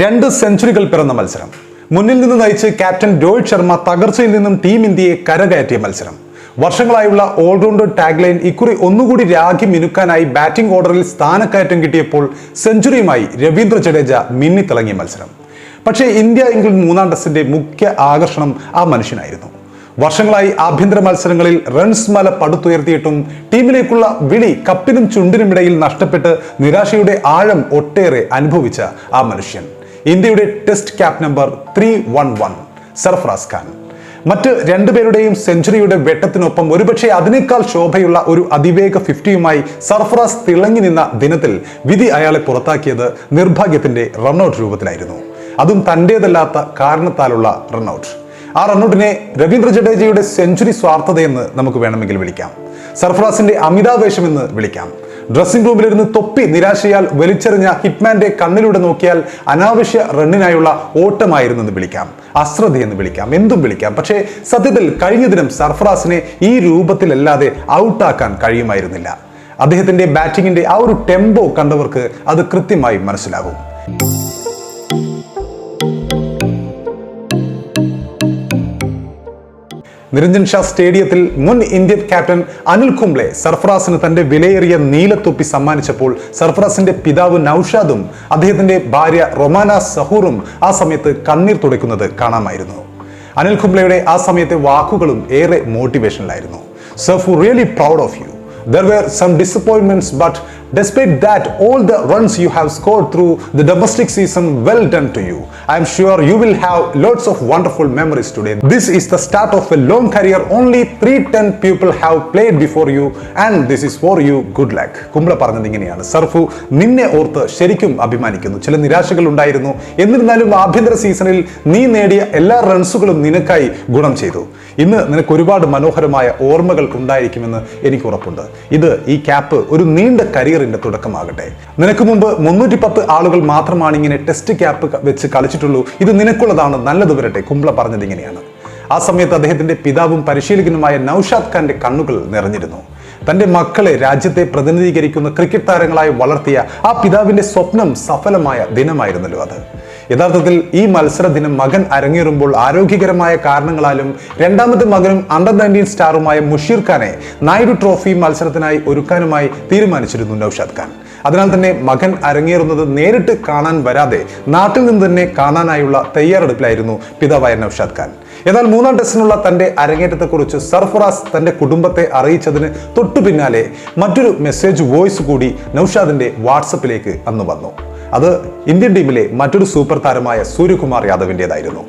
രണ്ട് സെഞ്ചുറികൾ പിറന്ന മത്സരം. മുന്നിൽ നിന്ന് നയിച്ച് ക്യാപ്റ്റൻ രോഹിത് ശർമ്മ തകർച്ചയിൽ നിന്നും ടീം ഇന്ത്യയെ കരകയറ്റിയ മത്സരം. വർഷങ്ങളായുള്ള ഓൾറൗണ്ടർ ടാഗ്ലൈൻ ഇക്കുറി ഒന്നുകൂടി രാഖി മിനുക്കാനായി ബാറ്റിംഗ് ഓർഡറിൽ സ്ഥാനക്കയറ്റം കിട്ടിയപ്പോൾ സെഞ്ചുറിയുമായി രവീന്ദ്ര ജഡേജ മിന്നിത്തിളങ്ങിയ മത്സരം. പക്ഷേ ഇന്ത്യ ഇംഗ്ലണ്ട് മൂന്നാം ടെസ്റ്റിന്റെ മുഖ്യ ആകർഷണം ആ മനുഷ്യനായിരുന്നു. വർഷങ്ങളായി ആഭ്യന്തര മത്സരങ്ങളിൽ റൺസ് മല പടുത്തുയർത്തിയിട്ടും ടീമിലേക്കുള്ള വിളി കപ്പിനും ചുണ്ടിനുമിടയിൽ നഷ്ടപ്പെട്ട് നിരാശയുടെ ആഴം ഒട്ടേറെ അനുഭവിച്ച ആ മനുഷ്യൻ. ഇന്ത്യയുടെ test cap number three one one Sarfaraz Khan. മറ്റ് രണ്ടുപേരുടെയും സെഞ്ചുറിയുടെ വെട്ടത്തിനൊപ്പം ഒരുപക്ഷെ അതിനേക്കാൾ ശോഭയുള്ള ഒരു അതിവേഗ ഫിഫ്റ്റിയുമായി സർഫറാസ് തിളങ്ങി നിന്ന ദിനത്തിൽ വിധി അയാളെ പുറത്താക്കിയത് നിർഭാഗ്യത്തിന്റെ റൺഔട്ട് രൂപത്തിലായിരുന്നു. അതും തന്റേതല്ലാത്ത കാരണത്താലുള്ള റൺഔട്ട് ആ റണ്ണൌട്ടിനെ രവീന്ദ്ര ജഡേജയുടെ സെഞ്ചുറി സ്വാർത്ഥതയെന്ന് നമുക്ക് വേണമെങ്കിൽ വിളിക്കാം. സർഫറാസിന്റെ അമിതാവേശം എന്ന് വിളിക്കാം. ഡ്രസ്സിംഗ് റൂമിലിരുന്ന് തൊപ്പി നിരാശയാൽ വലിച്ചെറിഞ്ഞ ഹിറ്റ്മാന്റെ കണ്ണിലൂടെ നോക്കിയാൽ അനാവശ്യ റണ്ണിനായുള്ള ഓട്ടമായിരുന്നു എന്ന് വിളിക്കാം അശ്രദ്ധയെന്ന് വിളിക്കാം. എന്തും വിളിക്കാം. പക്ഷേ സത്യത്തിൽ കഴിഞ്ഞ ദിനം സർഫറാസിനെ ഈ രൂപത്തിലല്ലാതെ ഔട്ടാക്കാൻ കഴിയുമായിരുന്നില്ല. അദ്ദേഹത്തിന്റെ ബാറ്റിങ്ങിന്റെ ആ ഒരു ടെമ്പോ കണ്ടവർക്ക് അത് കൃത്യമായി മനസ്സിലാകും. നിരഞ്ജൻ ഷാ സ്റ്റേഡിയത്തിൽ മുൻ ഇന്ത്യൻ ക്യാപ്റ്റൻ അനിൽ കുംബ്ലെ സർഫറാസിന് തന്റെ വിലയേറിയ നീലത്തൊപ്പി സമ്മാനിച്ചപ്പോൾ സർഫറാസിന്റെ പിതാവ് നൌഷാദും അദ്ദേഹത്തിന്റെ ഭാര്യ റൊമാന സഹൂറും ആ സമയത്ത് കണ്ണീർ തുടയ്ക്കുന്നത് കാണാമായിരുന്നു. അനിൽ കുംബ്ലെയുടെ ആ സമയത്തെ വാക്കുകളും ഏറെ മോട്ടിവേഷനിലായിരുന്നു Sarfu really proud of you there were some disappointments but despite that, all the runs you have scored through the domestic season, well done to you. I am sure you will have lots of wonderful memories today. This is the start of a long career. Only 310 people have played before you, and this is for you. Good luck. Kumble പറഞ്ഞത് ഇങ്ങനെയാണ് സർഫു നിന്നെ ഓർത്ത് ശരിക്കും അഭിമാനിക്കുന്നു ചില നിരാശകൾ ഉണ്ടായിരുന്നു എന്നിരുന്നാലും ആഭ്യന്തര സീസണിൽ നീ നേടിയ എല്ലാ റൺസുകളും നിനക്കായി ഗുണം ചെയ്തു ഇന്ന് നിനക്ക് ഒരുപാട് മനോഹരമായ ഓർമ്മകൾ ഉണ്ടായിരിക്കുമെന്ന് എനിക്ക് ഉറപ്പുണ്ട് ഇത് ഈ ക്യാപ്പ് ഒരു നീണ്ട കരിയറിന്റെ തുടക്കമാകട്ടെ. നിനക്ക് മുമ്പ് മുന്നൂറ്റി പത്ത് ആളുകൾ മാത്രമാണ് ഇങ്ങനെ ടെസ്റ്റ് ക്യാപ്പ് വെച്ച് കളിച്ചിട്ടുള്ളൂ. ഇത് നിനക്കുള്ളതാണ് നല്ലത് വരട്ടെ കുംബ്ല പറഞ്ഞത് ഇങ്ങനെയാണ്. ആ സമയത്ത് അദ്ദേഹത്തിന്റെ പിതാവും പരിശീലകനുമായ നൌഷാദ് ഖാന്റെ കണ്ണുകൾ നിറഞ്ഞിരുന്നു. തന്റെ മക്കളെ രാജ്യത്തെ പ്രതിനിധീകരിക്കുന്ന ക്രിക്കറ്റ് താരങ്ങളായി വളർത്തിയ ആ പിതാവിന്റെ സ്വപ്നം സഫലമായ ദിനമായിരുന്നല്ലോ അത്. യഥാർത്ഥത്തിൽ ഈ മത്സര ദിനം മകൻ അരങ്ങേറുമ്പോൾ ആരോഗ്യകരമായ കാരണങ്ങളാലും രണ്ടാമത്തെ മകനും അണ്ടർ നയന്റീൻ സ്റ്റാറുമായ മുഷീർ ഖാനെ നായിഡു ട്രോഫി മത്സരത്തിനായി ഒരുക്കാനുമായി തീരുമാനിച്ചിരുന്നു നൌഷാദ് ഖാൻ. അതിനാൽ തന്നെ മകൻ അരങ്ങേറുന്നത് നേരിട്ട് കാണാൻ വരാതെ നാട്ടിൽ നിന്ന് തന്നെ കാണാനായുള്ള തയ്യാറെടുപ്പിലായിരുന്നു പിതാവായ നൌഷാദ് ഖാൻ. എന്നാൽ മൂന്നാം ടെസ്റ്റിനുള്ള തന്റെ അരങ്ങേറ്റത്തെക്കുറിച്ച് സർഫറാസ് തന്റെ കുടുംബത്തെ അറിയിച്ചതിന് തൊട്ടു പിന്നാലെ മറ്റൊരു മെസ്സേജ് വോയിസ് കൂടി നൌഷാദിന്റെ വാട്സപ്പിലേക്ക് അന്ന് വന്നു. അത് ഇന്ത്യൻ ടീമിലെ മറ്റൊരു സൂപ്പർ താരമായ സൂര്യകുമാർ യാദവിന്റെതായിരുന്നു.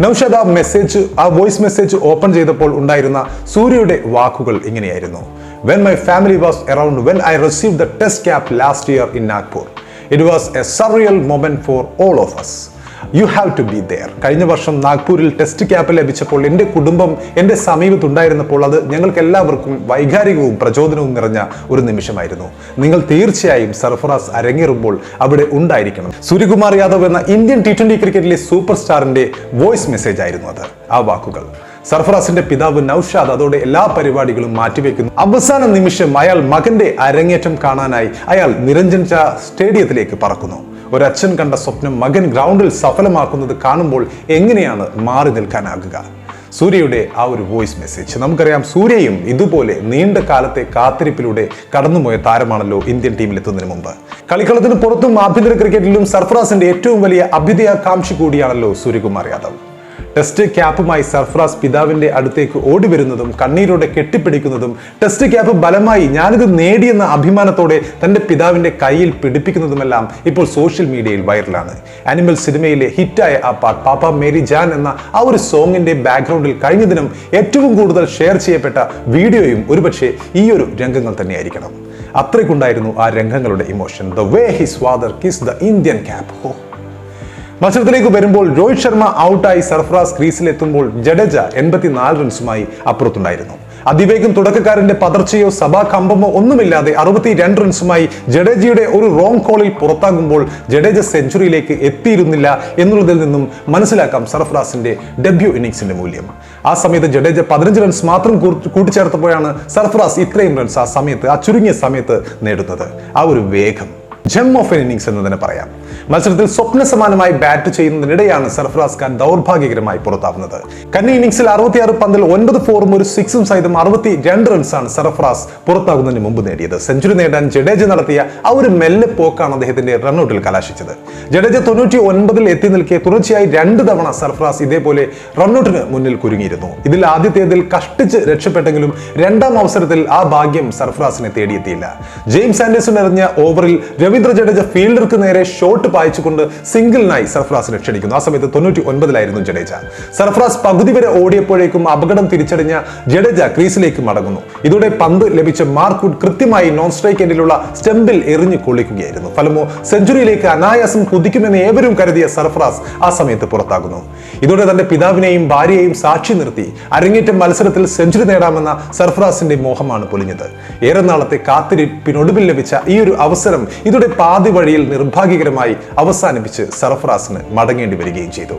നൌഷാദ് ആ മെസ്സേജ് ആ വോയിസ് മെസ്സേജ് ഓപ്പൺ ചെയ്തപ്പോൾ ഉണ്ടായിരുന്ന സൂര്യയുടെ വാക്കുകൾ ഇങ്ങനെയായിരുന്നു. When my family was around when I received the test cap last year in Nagpur. It was a surreal moment for all of us. You have to be there കഴിഞ്ഞ വർഷം നാഗ്പൂരിൽ test cap ലഭിച്ചപ്പോൾ എന്റെ കുടുംബം എന്റെ സമീപത്തുണ്ടായിരുന്നപ്പോൾ അത് ഞങ്ങൾക്ക് എല്ലാവർക്കും വൈകാരികവും പ്രചോദനവും നിറഞ്ഞ ഒരു നിമിഷമായിരുന്നു നിങ്ങൾ തീർച്ചയായും സർഫറാസ് അരങ്ങേറുമ്പോൾ അവിടെ ഉണ്ടായിരിക്കണം സൂര്യകുമാർ യാദവ് എന്ന ഇന്ത്യൻ ടി ട്വന്റി ക്രിക്കറ്റിലെ സൂപ്പർ സ്റ്റാറിന്റെ വോയിസ് മെസ്സേജ് ആയിരുന്നു അത് ആ വാക്കുകൾ സർഫറാസിന്റെ പിതാവ് നൌഷാദ് അതോടെ എല്ലാ പരിപാടികളും മാറ്റിവെക്കുന്നു. അവസാന നിമിഷം അയാൾ മകന്റെ അരങ്ങേറ്റം കാണാനായി അയാൾ നിരഞ്ജൻ സ്റ്റേഡിയത്തിലേക്ക് പറക്കുന്നു. ഒരച്ഛൻ കണ്ട സ്വപ്നം മകൻ ഗ്രൗണ്ടിൽ സഫലമാക്കുന്നത് കാണുമ്പോൾ എങ്ങനെയാണ് മാറി നിൽക്കാനാകുക? സൂര്യയുടെ ആ ഒരു വോയിസ് മെസ്സേജ് നമുക്കറിയാം സൂര്യയും ഇതുപോലെ നീണ്ട കാലത്തെ കാത്തിരിപ്പിലൂടെ കടന്നുപോയ താരമാണല്ലോ ഇന്ത്യൻ ടീമിലെത്തുന്നതിന് മുമ്പ്. കളിക്കളത്തിന് പുറത്തും ആഭ്യന്തര ക്രിക്കറ്റിലും സർഫറാസിന്റെ ഏറ്റവും വലിയ അഭ്യുദയാകാംക്ഷി കൂടിയാണല്ലോ സൂര്യകുമാർ യാദവ്. ടെസ്റ്റ് ക്യാപ്പുമായി സർഫ്രാസ് പിതാവിന്റെ അടുത്തേക്ക് ഓടി വരുന്നതും കണ്ണീരോടെ കെട്ടിപ്പിടിക്കുന്നതും ടെസ്റ്റ് ക്യാപ്പ് ബലമായി ഞാനിത് നേടിയെന്ന അഭിമാനത്തോടെ തന്റെ പിതാവിന്റെ കയ്യിൽ പിടിപ്പിക്കുന്നതുമെല്ലാം ഇപ്പോൾ സോഷ്യൽ മീഡിയയിൽ വൈറലാണ്. ആനിമൽ സിനിമയിലെ ഹിറ്റായ ആ പാട്ട് പാപ്പ മേരി ജാൻ എന്ന ആ ഒരു സോങ്ങിന്റെ ബാക്ക്ഗ്രൗണ്ടിൽ കഴിഞ്ഞ ദിനം ഏറ്റവും കൂടുതൽ ഷെയർ ചെയ്യപ്പെട്ട വീഡിയോയും ഒരുപക്ഷെ ഈ ഒരു രംഗങ്ങൾ തന്നെയായിരിക്കണം. അത്രയ്ക്കുണ്ടായിരുന്നു ആ രംഗങ്ങളുടെ emotion. The way his father kiss the Indian cap ഹോ. മത്സരത്തിലേക്ക് വരുമ്പോൾ രോഹിത് ശർമ്മ ഔട്ടായി സർഫറാസ് ക്രീസിലെത്തുമ്പോൾ ജഡേജ എൺപത്തിനാല് റൺസുമായി അപ്പുറത്തുണ്ടായിരുന്നു. അതിവേഗം തുടക്കക്കാരന്റെ പതർച്ചയോ സഭാകമ്പമോ ഒന്നുമില്ലാതെ അറുപത്തി രണ്ട് റൺസുമായി ജഡേജയുടെ ഒരു റോങ് കോളിൽ പുറത്താകുമ്പോൾ ജഡേജ സെഞ്ചുറിയിലേക്ക് എത്തിയിരുന്നില്ല എന്നുള്ളതിൽ നിന്നും മനസ്സിലാക്കാം സർഫറാസിന്റെ ഡെബ്യൂ ഇന്നിംഗ്സിന്റെ മൂല്യം. ആ സമയത്ത് ജഡേജ പതിനഞ്ച് റൺസ് മാത്രം കൂട്ടി- കൂട്ടിച്ചേർത്തപ്പോഴാണ് സർഫറാസ് ഇത്രയും റൺസ് ആ സമയത്ത് ആ ചുരുങ്ങിയ സമയത്ത് നേടുന്നത്. ആ ഒരു വേഗം ജെം ഓഫ് എൻ ഇന്നിങ്സ് എന്ന് തന്നെ പറയാം. മത്സരത്തിൽ സ്വപ്ന സമാനമായി ബാറ്റ് ചെയ്യുന്നതിനിടെയാണ് സർഫറാസ് ഖാൻ ദൗർഭാഗ്യകരമായി പുറത്താവുന്നത്. കന്നി ഇന്നിംഗ്സിൽ അറുപത്തിയാറ് പന്തിൽ ഒൻപത് ഫോറും ഒരു സിക്സും സഹിതം അറുപത്തി രണ്ട് റൺസാണ് സർഫറാസ് പുറത്താകുന്നതിന് മുമ്പ് നേടിയത്. സെഞ്ചുറി നേടാൻ ജഡേജ നടത്തിയ ആ ഒരു മെല്ലെ പോക്കാണ് അദ്ദേഹത്തിന്റെ റൺഔട്ടിൽ കലാശിച്ചത്. ജഡേജ തൊണ്ണൂറ്റി ഒൻപതിൽ എത്തി നിൽക്കെ തുടർച്ചയായി രണ്ട് തവണ സർഫറാസ് ഇതേപോലെ റൺഔട്ടിന് മുന്നിൽ കുരുങ്ങിയിരുന്നു. ഇതിൽ ആദ്യത്തേതിൽ കഷ്ടിച്ച് രക്ഷപ്പെട്ടെങ്കിലും രണ്ടാം അവസരത്തിൽ ആ ഭാഗ്യം സർഫറാസിനെ തേടിയെത്തിയില്ല. ജെയിംസ് ആൻഡേഴ്സൺ എറിഞ്ഞ ഓവറിൽ രവീന്ദ്ര ജഡേജ ഫീൽഡർക്ക് നേരെ ഷോട്ട് പായിച്ചുകൊണ്ട് സിംഗിളിനായി സർഫ്രാസിനെ ക്ഷണിക്കുന്നു. ആ സമയത്ത് തൊണ്ണൂറ്റി ഒൻപതിലായിരുന്നു ജഡേജ. സർഫ്രാസ് പകുതി വരെ ഓടിയപ്പോഴേക്കും അപകടം തിരിച്ചടിഞ്ഞ ജഡേജ ക്രീസിലേക്ക് മടങ്ങുന്നു. ഇതോടെ പന്ത് ലഭിച്ച മാർക്വുഡ് കൃത്യമായി നോൺ സ്ട്രൈക്ക് എൻഡിലുള്ള സ്റ്റെമ്പിൽ എറിഞ്ഞു കൊള്ളിക്കുകയായിരുന്നു. ഫലമോ സെഞ്ചുറിയിലേക്ക് അനായാസം കുതിക്കുമെന്ന് ഏവരും കരുതിയ സർഫ്രാസ് ആ സമയത്ത് പുറത്താകുന്നു. ഇതോടെ തന്റെ പിതാവിനെയും ഭാര്യയെയും സാക്ഷി നിർത്തി അരങ്ങേറ്റ മത്സരത്തിൽ സെഞ്ചുറി നേടാമെന്ന സർഫ്രാസിന്റെ മോഹമാണ് പൊലിഞ്ഞത്. ഏറെ നാളത്തെ കാത്തിരിപ്പിനൊടുവിൽ ലഭിച്ച ഈ ഒരു അവസരം ഇതോടെ പാതി വഴിയിൽ നിർഭാഗ്യകരമായി അവസാനിപ്പിച്ച് സർഫറാസിന് മടങ്ങേണ്ടി വരികയും ചെയ്തു.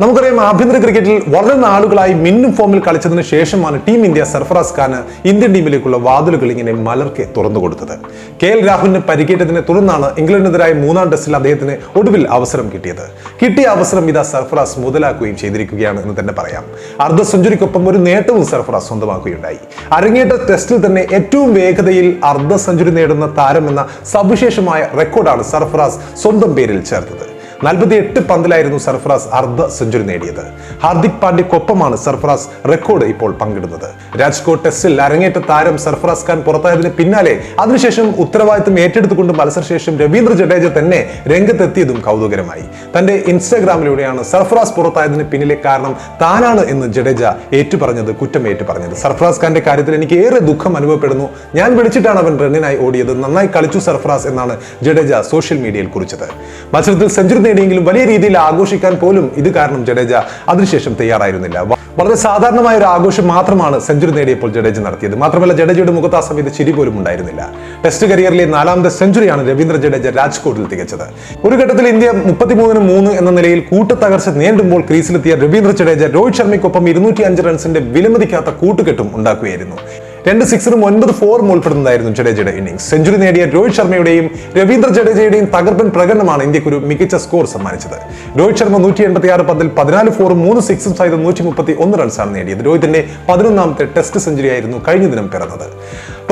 നമുക്കറിയാം ആഭ്യന്തര ക്രിക്കറ്റിൽ വളരെ നാളുകളായി മിന്നും ഫോമിൽ കളിച്ചതിന് ശേഷമാണ് ടീം ഇന്ത്യ സർഫറാസ് ഖാന് ഇന്ത്യൻ ടീമിലേക്കുള്ള വാതിലുകൾ ഇങ്ങനെ മലർക്കെ തുറന്നു കൊടുത്തത്. കെ എൽ രാഹുലിന് പരിക്കേറ്റതിനെ തുടർന്നാണ് ഇംഗ്ലണ്ടിനെതിരായ മൂന്നാം ടെസ്റ്റിൽ അദ്ദേഹത്തിന് ഒടുവിൽ അവസരം കിട്ടിയത്. കിട്ടിയ അവസരം ഇതാ സർഫറാസ് മുതലാക്കുകയും ചെയ്തിരിക്കുകയാണ് എന്ന് തന്നെ പറയാം. അർദ്ധ സെഞ്ചുറിക്കൊപ്പം ഒരു നേട്ടവും സർഫറാസ് സ്വന്തമാക്കുകയുണ്ടായി. അരങ്ങേറ്റ ടെസ്റ്റിൽ തന്നെ ഏറ്റവും വേഗതയിൽ അർദ്ധ സെഞ്ചുറി നേടുന്ന താരമെന്ന സവിശേഷമായ റെക്കോർഡാണ് സർഫറാസ് സ്വന്തം പേരിൽ ചേർത്തത്. നാൽപ്പത്തി എട്ട് പന്തിലായിരുന്നു സർഫറാസ് അർദ്ധ സെഞ്ചുറി നേടിയത്. ഹാർദിക് പാണ്ഡ്യക്കൊപ്പമാണ് സർഫറാസ് റെക്കോർഡ് ഇപ്പോൾ പങ്കിടുന്നത്. രാജ്കോട്ട് ടെസ്റ്റിൽ അരങ്ങേറ്റ താരം സർഫറാസ് ഖാൻ പുറത്തായതിന് പിന്നാലെ അതിനുശേഷം ഉത്തരവാദിത്തം ഏറ്റെടുത്തുകൊണ്ട് മത്സരശേഷം രവീന്ദ്ര ജഡേജ തന്നെ രംഗത്തെത്തിയതും കൗതുകരമായി. തന്റെ ഇൻസ്റ്റാഗ്രാമിലൂടെയാണ് സർഫറാസ് പുറത്തായതിന് പിന്നിലെ കാരണം താനാണ് എന്ന് ജഡേജ ഏറ്റുപറഞ്ഞത് കുറ്റം ഏറ്റുപറഞ്ഞത്. സർഫറാസ് ഖാന്റെ കാര്യത്തിൽ എനിക്ക് ഏറെ ദുഃഖം അനുഭവപ്പെടുന്നു. ഞാൻ വിളിച്ചിട്ടാണ് അവൻ റണ്ണിനായി ഓടിയത്. നന്നായി കളിച്ചു സർഫറാസ് എന്നാണ് ജഡേജ സോഷ്യൽ മീഡിയയിൽ കുറിച്ചത്. മത്സരത്തിൽ സെഞ്ചുറി നേടിയെങ്കിലും വലിയ രീതിയിൽ ആഘോഷിക്കാൻ പോലും ഇത് കാരണം ജഡേജ അതിനുശേഷം തയ്യാറായിരുന്നില്ല. വളരെ സാധാരണമായ ഒരു ആഘോഷം മാത്രമാണ് സെഞ്ചുറി നേടിയപ്പോൾ ജഡേജ നടത്തിയത്. മാത്രമല്ല ജഡേജയുടെ മുഖത്ത് ആ സമയത്ത് ചിരി പോലും ഉണ്ടായിരുന്നില്ല. ടെസ്റ്റ് കരിയറിലെ നാലാമത്തെ സെഞ്ചുറിയാണ് രവീന്ദ്ര ജഡേജ രാജ്കോട്ടിൽ തികച്ചത്. ഒരു ഘട്ടത്തിൽ ഇന്ത്യ മുപ്പത്തിമൂന്നിന് മൂന്ന് എന്ന നിലയിൽ കൂട്ടത്തകർച്ച നേടുമ്പോൾ ക്രീസിലെത്തിയ രവീന്ദ്ര ജഡേജ രോഹിത് ശർമ്മയ്ക്കൊപ്പം ഇരുന്നൂറ്റി അഞ്ച് റൺസിന്റെ വിലമതിക്കാത്ത കൂട്ടുകെട്ടും ഉണ്ടാക്കുകയായിരുന്നു. രണ്ട് സിക്സറും ഒൻപത് ഫോറും ഉൾപ്പെടുന്നതായിരുന്നു ജഡേജയുടെ ഇന്നിംഗ്സ് സെഞ്ചുറി നേടിയ രോഹിത് ശർമ്മയുടെയും രവീന്ദ്ര ജഡേജയുടെയും തകർപ്പൻ പ്രകടനമാണ് ഇന്ത്യയ്ക്ക് ഒരു മികച്ച സ്കോർ സമ്മാനിച്ചത്. രോഹിത് ശർമ്മ നൂറ്റി എൺപത്തി ആറ് പന്തിൽ പതിനാല് ഫോറും മൂന്ന് സിക്സും സഹിതം നൂറ്റി മുപ്പത്തി ഒന്ന് റൺസാണ് നേടിയത്. രോഹിത്തിന്റെ പതിനൊന്നാമത്തെ ടെസ്റ്റ് സെഞ്ചുറി ആയിരുന്നു കഴിഞ്ഞ ദിനം പിറന്നത്.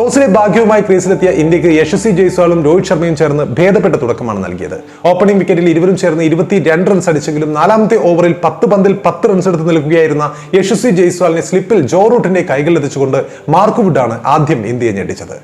ടോസിലെ ഭാഗ്യവുമായി ക്രീസിലെത്തിയ ഇന്ത്യയ്ക്ക് യശസ്വി ജയ്സ്വാളും രോഹിത് ശർമ്മയും ചേർന്ന് ഭേദപ്പെട്ട തുടക്കമാണ് നൽകിയത്. ഓപ്പണിംഗ് വിക്കറ്റിൽ ഇരുവരും ചേർന്ന് ഇരുപത്തി രണ്ട് റൺസ് അടിച്ചെങ്കിലും നാലാമത്തെ ഓവറിൽ പത്ത് പന്തിൽ പത്ത് റൺസ് എടുത്ത് നിൽക്കുകയായിരുന്ന യശസ്വി ജയ്സ്വാളിനെ സ്ലിപ്പിൽ ജോ റൂട്ടിന്റെ കൈകളിലെത്തിച്ചുകൊണ്ട് മാർക്ക് വുഡാണ് ആദ്യം ഇന്ത്യയെ ഞെട്ടിച്ചത്.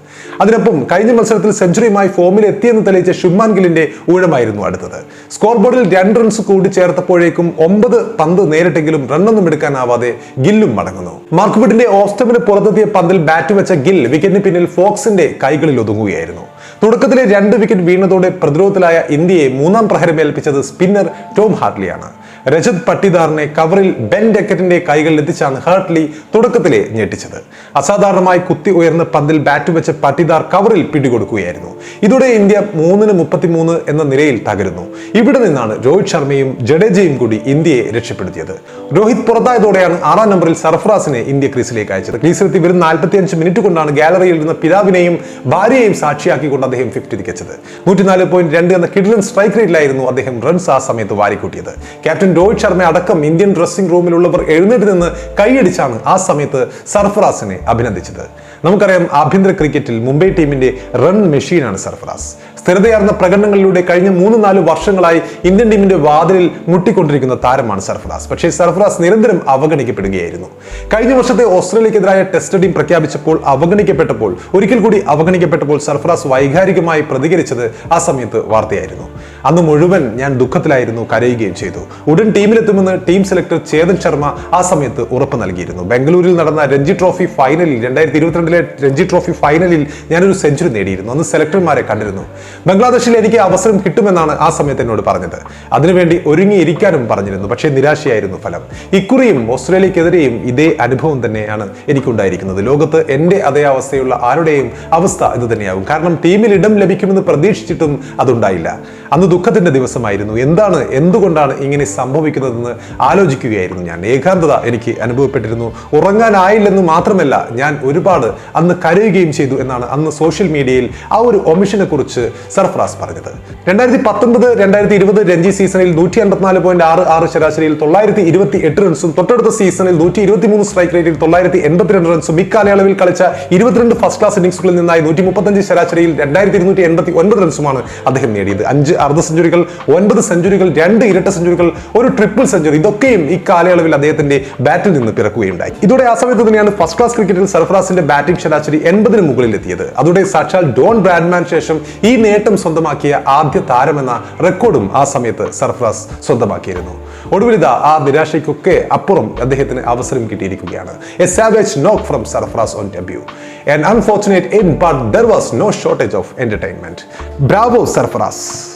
അതിനൊപ്പം കഴിഞ്ഞ മത്സരത്തിൽ സെഞ്ചുറിയുമായി ഫോമിൽ എത്തിയെന്ന് തെളിയിച്ച ഷുമാൻ ഗില്ലിന്റെ ഊഴമായിരുന്നു അടുത്തത്. സ്കോർ ബോർഡിൽ രണ്ട് റൺസ് കൂടി ചേർത്തപ്പോഴേക്കും ഒമ്പത് പന്ത് നേരിട്ടെങ്കിലും റണ്ണൊന്നും എടുക്കാനാവാതെ ഗില്ലും മടങ്ങുന്നു. മാർക്ക് വുഡിന്റെ ഓസ്റ്റമിന് പുറത്തെത്തിയ പന്തിൽ ബാറ്റ് വെച്ച ഗിൽ വിക്കറ്റിന് പിന്നിൽ ഫോക്സിന്റെ കൈകളിൽ ഒതുങ്ങുകയായിരുന്നു. തുടക്കത്തിലെ രണ്ട് വിക്കറ്റ് വീണതോടെ പ്രതിരോധത്തിലായ ഇന്ത്യയെ മൂന്നാം പ്രഹരം ഏൽപ്പിച്ചത് സ്പിന്നർ ടോം ഹാർട്ട്ലിയാണ്. രജത് പട്ടിദാറിനെ കവറിൽ ബെൻ ഡെക്കറ്റിന്റെ കൈകളിൽ എത്തിച്ചാണ് ഹാർട്ട്ലി തുടക്കത്തിലെ ഞെട്ടിച്ചത്. അസാധാരണമായി കുത്തി ഉയർന്ന പന്തിൽ ബാറ്റ് വെച്ച പട്ടിദാർ കവറിൽ പിടികൊടുക്കുകയായിരുന്നു. ഇതോടെ ഇന്ത്യ മൂന്നിന് മുപ്പത്തിമൂന്ന് എന്ന നിലയിൽ തകരുന്നു. ഇവിടെ നിന്നാണ് രോഹിത് ശർമ്മയും ജഡേജയും കൂടി ഇന്ത്യയെ രക്ഷപ്പെടുത്തിയത്. രോഹിത് പുറത്തായതോടെയാണ് ആറാം നമ്പറിൽ സർഫറാസിനെ ഇന്ത്യ ക്രീസിലേക്ക് അയച്ചത്. ക്രീസിലെത്തി വെറും നാൽപ്പത്തിയഞ്ച് മിനിറ്റ് കൊണ്ടാണ് ഗാലറിയിൽ ഇരുന്ന പിതാവിനെയും ഭാര്യയെയും സാക്ഷിയാക്കിക്കൊണ്ട് അദ്ദേഹം ഫിഫ്റ്റി തികച്ചത് നൂറ്റിനാല് പോയിന്റ് രണ്ട് എന്ന കിഡിലൻ സ്ട്രൈക്ക് റേറ്റിലായിരുന്നു അദ്ദേഹം റൺസ് ആ സമയത്ത് വാരിക്കൂട്ടിയത്. ക്യാപ്റ്റൻ രോഹിത് ശർമ്മ അടക്കം ഇന്ത്യൻ ഡ്രസ്സിംഗ് റൂമിലുള്ളവർ എഴുന്നേറ്റ് നിന്ന് കൈയടിച്ചാണ് ആ സമയത്ത് സർഫറാസിനെ അഭിനന്ദിച്ചത്. നമുക്കറിയാം ആഭ്യന്തര ക്രിക്കറ്റിൽ മുംബൈ ടീമിന്റെ റൺ മെഷീനാണ് സർഫറാസ്. സ്ഥിരതയാർന്ന പ്രകടനങ്ങളിലൂടെ കഴിഞ്ഞ മൂന്ന് നാല് വർഷങ്ങളായി ഇന്ത്യൻ ടീമിന്റെ വാതിലിൽ മുട്ടിക്കൊണ്ടിരിക്കുന്ന താരമാണ് സർഫറാസ്. പക്ഷേ സർഫറാസ് നിരന്തരം അവഗണിക്കപ്പെടുകയായിരുന്നു. കഴിഞ്ഞ വർഷത്തെ ഓസ്ട്രേലിയക്കെതിരായ ടെസ്റ്റ് ടീം പ്രഖ്യാപിച്ചപ്പോൾ അവഗണിക്കപ്പെട്ടപ്പോൾ ഒരിക്കൽ കൂടി അവഗണിക്കപ്പെട്ടപ്പോൾ സർഫറാസ് വൈകാരികമായി പ്രതികരിച്ചത് ആ സമയത്ത് വാർത്തയായിരുന്നു. അന്ന് മുഴുവൻ ഞാൻ ദുഃഖത്തിലായിരുന്നു കരയുകയും ചെയ്തു. ഉടൻ ടീമിലെത്തുമെന്ന് ടീം സെലക്ടർ ചേതൻ ശർമ്മ ആ സമയത്ത് ഉറപ്പ് നൽകിയിരുന്നു. ബംഗളൂരിൽ നടന്ന രഞ്ജി ട്രോഫി ഫൈനലിൽ രണ്ടായിരത്തി ഇരുപത്തിരണ്ടിലെ രഞ്ജി ട്രോഫി ഫൈനലിൽ ഞാനൊരു സെഞ്ചുറി നേടിയിരുന്നു. അന്ന് സെലക്ടർമാരെ കണ്ടിരുന്നു. ബംഗ്ലാദേശിൽ എനിക്ക് അവസരം കിട്ടുമെന്നാണ് ആ സമയത്ത് എന്നോട് പറഞ്ഞത്. അതിനുവേണ്ടി ഒരുങ്ങിയിരിക്കാനും പറഞ്ഞിരുന്നു. പക്ഷേ നിരാശയായിരുന്നു ഫലം. ഇക്കുറിയും ഓസ്ട്രേലിയക്കെതിരെയും ഇതേ അനുഭവം തന്നെയാണ് എനിക്കുണ്ടായിരിക്കുന്നത്. ലോകത്ത് എന്റെ അതേ അവസ്ഥയുള്ള ആരുടെയും അവസ്ഥ ഇത് തന്നെയാകും. കാരണം ടീമിൽ ഇടം ലഭിക്കുമെന്ന് പ്രതീക്ഷിച്ചിട്ടും അതുണ്ടായില്ല. അന്ന് ദുഃഖത്തിന്റെ ദിവസമായിരുന്നു. എന്താണ് എന്തുകൊണ്ടാണ് ഇങ്ങനെ സംഭവിക്കുന്നതെന്ന് ആലോചിക്കുകയായിരുന്നു ഞാൻ. ഏകാന്തത എനിക്ക് അനുഭവപ്പെട്ടിരുന്നു. ഉറങ്ങാനായില്ലെന്ന് മാത്രമല്ല ഞാൻ ഒരുപാട് അന്ന് കരയുകയും ചെയ്തു എന്നാണ് അന്ന് സോഷ്യൽ മീഡിയയിൽ ആ ഒരു ഒമിഷനെ കുറിച്ച് സർഫറാസ് പറഞ്ഞത്. രണ്ടായിരത്തി പത്തൊൻപത് രണ്ടായിരത്തി ഇരുപത് രഞ്ജി സീസണിൽ നൂറ്റി അൻപത്തിനാല് പോയിന്റ് ആറ് ആറ് ശരാശരിയിൽ തൊള്ളായിരത്തി ഇരുപത്തി എട്ട് റൺസും തൊട്ടടുത്ത സീസണിൽ നൂറ്റി ഇരുപത്തി മൂന്ന് സ്ട്രൈക്ക് റേറ്റിൽ തൊള്ളായിരത്തി എൺപത്തിരണ്ട് റൺസും ഇക്കാലയളവിൽ കളിച്ച ഇരുപത്തിരണ്ട് ഫസ്റ്റ് ക്ലാസ് ഇന്നിംഗ്സുകളിൽ നിന്നായി നൂറ്റി മുപ്പത്തഞ്ച് ശരാശരിയിൽ രണ്ടായിരത്തി ഇരുന്നൂറ്റി എൺപത്തി ഒൻപത് റൺസുമാണ് അദ്ദേഹം നേടിയത്. അഞ്ച് അർദ്ധ സെഞ്ചുറികൾ ഒൻപത് സെഞ്ചുറികൾ രണ്ട് ഇരട്ട സെഞ്ചുറികൾ ഒരു ട്രിപ്പിൾ സെഞ്ചുറി ഇതൊക്കെയും ഈ കാലയളവിൽ അദ്ദേഹത്തിന്റെ ബാറ്റിൽ നിന്ന് പിറക്കുകയുണ്ടായി. ഇതോടെ ആ സമയത്ത് തന്നെയാണ് ഫസ്റ്റ് ക്ലാസ് ക്രിക്കറ്റിൽ സർഫറാസിന്റെ ബാറ്റിംഗ് ശരാശരി എൺപതിന് മുകളിൽ എത്തിയത് അതോടെ സാക്ഷാൽ ഡോൺ ബ്രാഡ്മാൻ ശേഷം ഈ സ്വന്തമാക്കിയ ആദ്യ താരമെന്ന റെക്കോർഡും ആ സമയത്ത് സർഫ്രാസ് സ്വന്തമാക്കിയിരുന്നു. ഒടുവിൽ ആ നിരാശയ്ക്കൊക്കെ അപ്പുറം അദ്ദേഹത്തിന് അവസരം കിട്ടിയിരിക്കുകയാണ്. A savage knock from Sarfaraz on debut and unfortunate in but there was no shortage of entertainment bravo Sarfaraz.